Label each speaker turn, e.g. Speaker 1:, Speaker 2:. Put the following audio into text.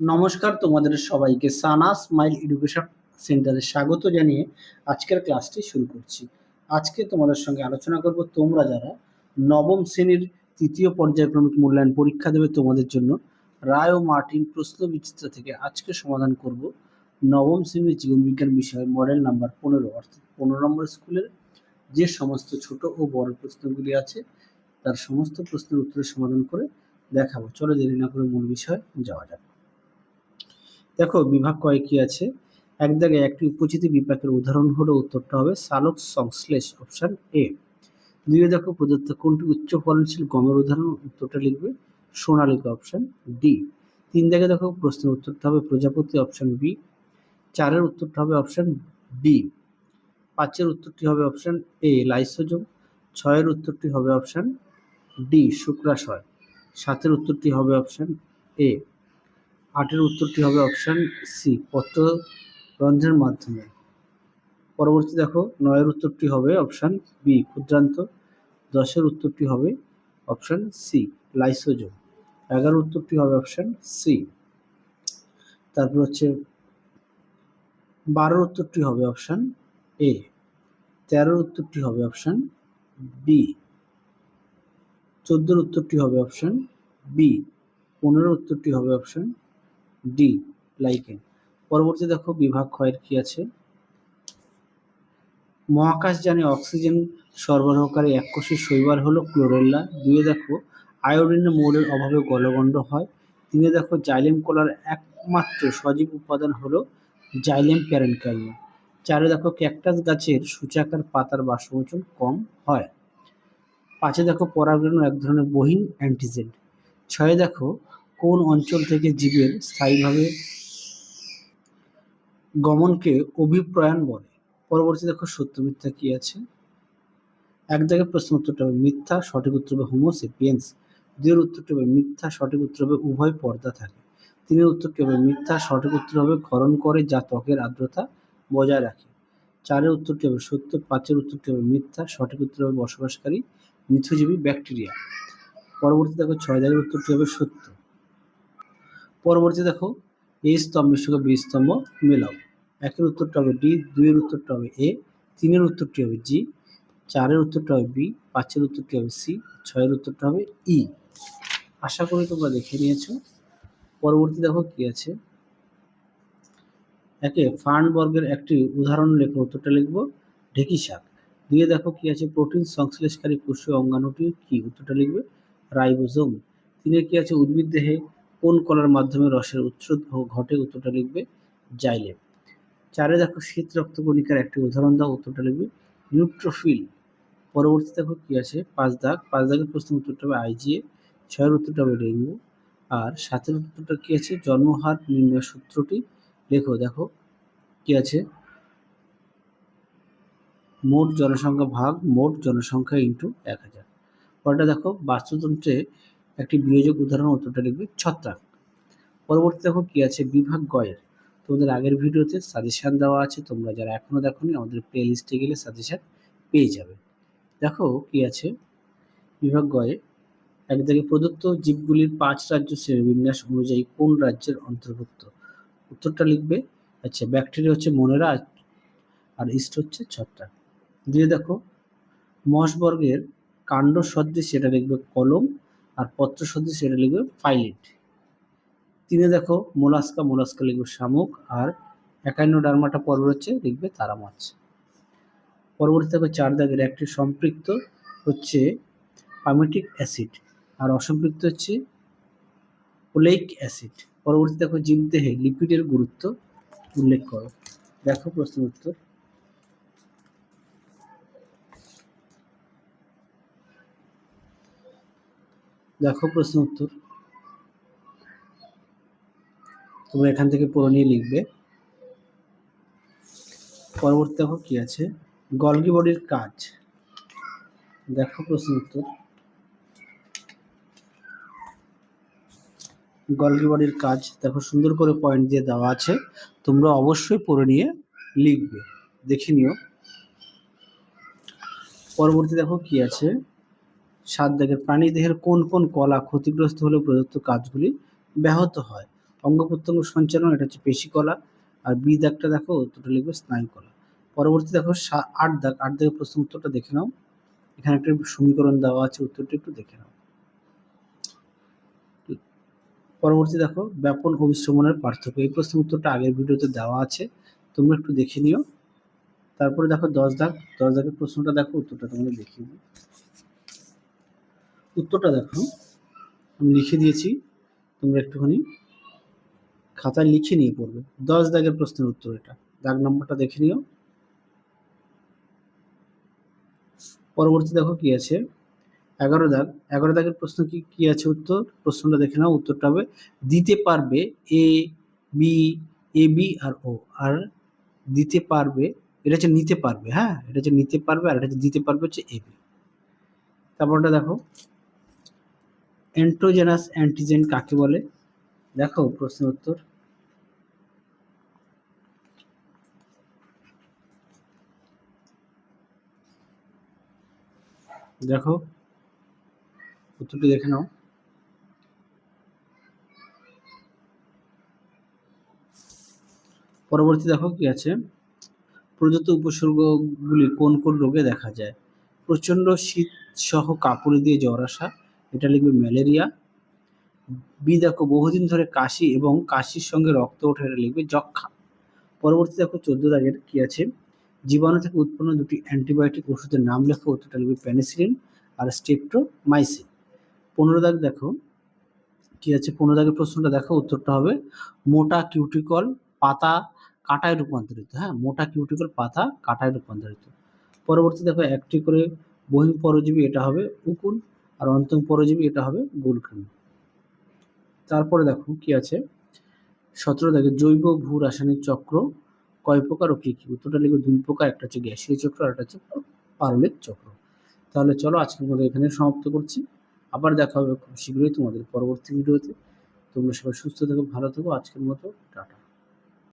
Speaker 1: নমস্কার তোমাদের সবাইকে সানা স্মাইল এডুকেশন সেন্টারে স্বাগত জানিয়ে আজকের ক্লাসটি শুরু করছি। আজকে তোমাদের সঙ্গে আলোচনা করব তোমরা যারা নবম শ্রেণির তৃতীয় পর্যায়ক্রমিক মূল্যায়ন পরীক্ষা দেবে তোমাদের জন্য রায় ও মার্টিন প্রশ্ন বিচিত্র থেকে আজকে সমাধান করব নবম শ্রেণির জীবনবিজ্ঞান বিষয়ে মডেল নাম্বার পনেরো, অর্থাৎ পনেরো নম্বর স্কুলের যে সমস্ত ছোট ও বড় প্রশ্নগুলি আছে তার সমস্ত প্রশ্নের উত্তরের সমাধান করে দেখাবো। চলো দেরি না করে মূল বিষয়ে যাওয়া যাক। দেখো, বিভাগ কয় কি আছে? এক জায়গায় একটি উপচিতি বিপাকের উদাহরণ হলো উত্তরটা হবে সালোক সংশ্লেষ অপশন এ। দুই দেখো, প্রদত্ত কোনটি উচ্চ ফলনশীল গমের উদাহরণ? উত্তরটা লিখবে সোনালিকা অপশন ডি। তিন জায়গায় দেখো, প্রশ্নের উত্তরটা হবে প্রজাপতি অপশন বি। চারের উত্তরটা হবে অপশন বি। পাঁচের উত্তরটি হবে অপশন এ, লাইসোজোম। ছয়ের উত্তরটি হবে অপশন ডি, শুক্রাশয়। সাতের উত্তরটি হবে অপশন এ। আটের উত্তরটি হবে অপশান সি পত্র রন্ধ্রের মাধ্যমে। পরবর্তী দেখো, নয়ের উত্তরটি হবে অপশান বি ক্ষুদ্রান্ত। দশের উত্তরটি হবে অপশান সি লাইসোজোম এগারো উত্তরটি হবে অপশন সি তারপর হচ্ছে, বারোর উত্তরটি হবে অপশান এ তেরোর উত্তরটি হবে অপশান বি চোদ্দোর উত্তরটি হবে অপশান বি পনেরোর উত্তরটি হবে অপশন ডি, লাইকেন। পরবর্তী দেখো বিভাগ ক্ষয়ের কি আছে? মহাকাশ মহাকাশযানে অক্সিজেন সরবরাহকারী এককোষী শৈবাল হলো ক্লোরেল্লা দুয়ে দেখো, আয়োডিনের মৌলের অভাবে গলগণ্ড হয়। তিনে দেখো, জাইলেম কলার একমাত্র সজীব উপাদান হলো জাইলেম প্যারেনকাইমা। চারে দেখো, ক্যাকটাস গাছের সূচাকার পাতার বাষ্পমোচন কম হয়। পাঁচে দেখো, পরাগরেণু এক ধরনের বহিন অ্যান্টিজেন। ছয়ে দেখো কোন অঞ্চল থেকে জীবের স্থায়ীভাবে গমনকে অভিপ্রয়াণ বলে? পরবর্তী দেখো, সত্য মিথ্যা কি আছে? এক জায়গায় প্রশ্ন উত্তরটা হবে মিথ্যা, সঠিক উত্তর হবে হোমোসেপিয়েন্স দুইয়ের উত্তরটি হবে মিথ্যা, সঠিক উত্তর হবে উভয় পর্দা থাকে। তিনের উত্তরটি হবে মিথ্যা, সঠিক উত্তর হবে ক্ষরণ করে যা ত্বকের আর্দ্রতা বজায় রাখে। চারের উত্তরটি হবে সত্য, পাঁচের উত্তরটি হবে মিথ্যা, সঠিক উত্তর হবে বসবাসকারী মিথজীবী ব্যাকটেরিয়া। পরবর্তী দেখো, ছয় জায়গার উত্তরটি হবে সত্য। পরবর্তী দেখো, এ স্তম্ভের সঙ্গে বি স্তম্ভ মেলাও একের উত্তরটা হবে ডি, দুইয়ের উত্তরটা হবে এ, তিনের উত্তরটি হবে জি, চারের উত্তরটা হবে বি, পাঁচের উত্তরটি হবে সি, ছয়ের উত্তরটা হবে ই। আশা করি তোমরা দেখে নিয়েছো। পরবর্তী দেখো কি আছে। একে ফার্ন বর্গের একটি উদাহরণ লেখো, উত্তরটা লিখব, ঢেকি শাক। দিয়ে দেখো কি আছে, প্রোটিন সংশ্লেষকারী কোষীয় অঙ্গাণুটি কি, উত্তরটা লিখবে, রাইবোজোম। তিনে কি আছে, উদ্ভিদ দেহে কোন কলার মাধ্যমে রসের উৎসোধ ঘটে, উত্তরটা লিখবে জাইলেম। চারে দেখো শীত রক্তকণিকার একটি উদাহরণ দাও, উত্তরটা লিখবে নিউট্রোফিল পরবর্তী দেখো কি আছে? পাঁচ দাগ। পাঁচ দাগের প্রশ্ন উত্তরটা হবে আইজিএ ছয়ের উত্তরটা হবে ডেঙ্গু। আর সাতের উত্তরটা কি আছে? জন্মহার নির্ণয় সূত্রটি। লেখো, দেখো কি আছে? মোট জনসংখ্যা ভাগ, মোট জনসংখ্যা ইন্টু এক হাজার। পরেরটা দেখো বাস্তুতন্ত্রে একটি বিয়োজক উদাহরণ উত্তরটা লিখবে ছত্রাক। পরবর্তী দেখো কি আছে? বিভাগ গয়ের। তোমাদের আগের ভিডিওতে সাজেশান দেওয়া আছে, তোমরা যারা এখনও দেখোনি, আমাদের প্লে লিস্টে গেলে সাজেশান পেয়ে যাবে। দেখো কি আছে? বিভাগ গয়ে একদিকে প্রদত্ত জীবগুলির পাঁচ রাজ্য শ্রেণীবিন্যাস অনুযায়ী কোন রাজ্যের অন্তর্ভুক্ত? উত্তরটা লিখবে আচ্ছা ব্যাকটেরিয়া হচ্ছে মনেরা আর ইস্ট হচ্ছে ছত্রাক। দিয়ে দেখো মশবর্গের কাণ্ড সদৃশ সেটা লিখবে কলম আর পত্র সদৃশ সেটা লিখবে ফাইলিট তিনে দেখো মোলাস্কা মোলাস্কা লিখবে শামুক আর একান্ন ডারমাটা পর্ব হচ্ছে লিখবে তারা মাছ পরবর্তী দেখো চার দাগের একটি সম্পৃক্ত হচ্ছে পামেটিক অ্যাসিড আর অসম্পৃক্ত হচ্ছে ওলেইক অ্যাসিড। পরবর্তী দেখো জীবদেহে লিপিডের গুরুত্ব উল্লেখ করো। দেখো প্রশ্ন উত্তর। দেখো প্রশ্ন উত্তর। তোমরা এখান থেকে পড়ে নিয়ে লিখবে। পরবর্তী দেখো কি আছে? গলগি বডির কাজ। দেখো প্রশ্ন উত্তর। গলগি বডির কাজ, দেখো সুন্দর করে পয়েন্ট দিয়ে দেওয়া আছে। তোমরা অবশ্যই পড়ে নিয়ে লিখবে। দেখে নিও। পরবর্তী দেখো কি আছে? সাত দাগের প্রাণী দেহের কোন কোন কলা ক্ষতিগ্রস্ত হলে প্রদত্ত কাজগুলি ব্যাহত হয়? অঙ্গ প্রত্যঙ্গ সঞ্চালন, এটা হচ্ছে পেশি কলা। আর বি দাগটা দেখো উত্তরটা লিখবে স্নায়ুকলা পরবর্তী দেখো আট দাগ, আট দাগের প্রশ্ন উত্তরটা দেখে নাও। এখানে একটা সমীকরণ দেওয়া আছে, উত্তরটা একটু দেখে নাও। পরবর্তী দেখো, ব্যাপন অভিশ্রমণের পার্থক্য। এই প্রশ্ন উত্তরটা আগের ভিডিওতে দেওয়া আছে, তোমরা একটু দেখে নিও। তারপরে দেখো দশ দাগ, দশ দাগের প্রশ্নটা দেখো, উত্তরটা তোমাদের দেখিয়ে দিই। উত্তরটা দেখো আমি লিখে দিয়েছি, তোমরা একটুখানি খাতায় লিখে নিয়ে পড়বে। দশ দাগের প্রশ্নের উত্তর এটা। দাগ নম্বরটা দেখে নিও। পরবর্তী দেখো কি আছে? এগারো দাগ। এগারো দাগের প্রশ্ন কি কি আছে উত্তর? প্রশ্নটা দেখে নাও, উত্তরটা হবে দিতে পারবে এ বি এ বি আর ও আর দিতে পারবে, এটা হচ্ছে নিতে পারবে হ্যাঁ? এটা হচ্ছে নিতে পারবে আর এটা হচ্ছে দিতে পারবে হচ্ছে এ বি তারপরটা দেখো। অ্যান্ট্রোজেনাস অ্যান্টিজেন কাকে বলে? দেখো প্রশ্নের উত্তর। দেখো, উত্তরটি দেখে নাও। পরবর্তী দেখো কি আছে? প্রদত্ত উপসর্গগুলি কোন কোন রোগে দেখা যায়? প্রচণ্ড শীত সহ কাপড় দিয়ে জ্বর আসা এটা লিখবে ম্যালেরিয়া। বি দেখো বহুদিন ধরে কাশি এবং কাশির সঙ্গে রক্ত ওঠে, এটা লিখবে যক্ষা পরবর্তী দেখো চোদ্দ দাগের কি আছে? জীবাণু থেকে উৎপন্ন দুটি অ্যান্টিবায়োটিক ওষুধের নাম লেখো, উত্তরটা লিখবে পেনিসিলিন আর স্টেপ্টোমাইসিন পনেরো দাগ দেখো, কি আছে? পনেরো দাগের প্রশ্নটা দেখো, উত্তরটা হবে মোটা কিউটিকল পাতা কাটায় রূপান্তরিত। হ্যাঁ মোটা কিউটিকল পাতা কাটায় রূপান্তরিত। পরবর্তী দেখো একটি করে বহিঃ পরজীবী এটা হবে উকুন। আর অন্তং পরজীবী এটা হবে গোলকৃমি তারপরে দেখো কি আছে? সতেরো দাগে জৈব ভূ রাসায়নিক চক্র কয় প্রকার ও কী কী? উত্তরটা লিখবে দুই প্রকার, একটা হচ্ছে গ্যাসীয় চক্র আর একটা হচ্ছে পারলিক চক্র। তাহলে চলো আজকের মতো এখানে সমাপ্ত করছি। আবার দেখা হবে খুব শীঘ্রই তোমাদের পরবর্তী ভিডিওতে। তোমরা সবাই সুস্থ থেকো, ভালো থেকো। আজকের মতো টাটা।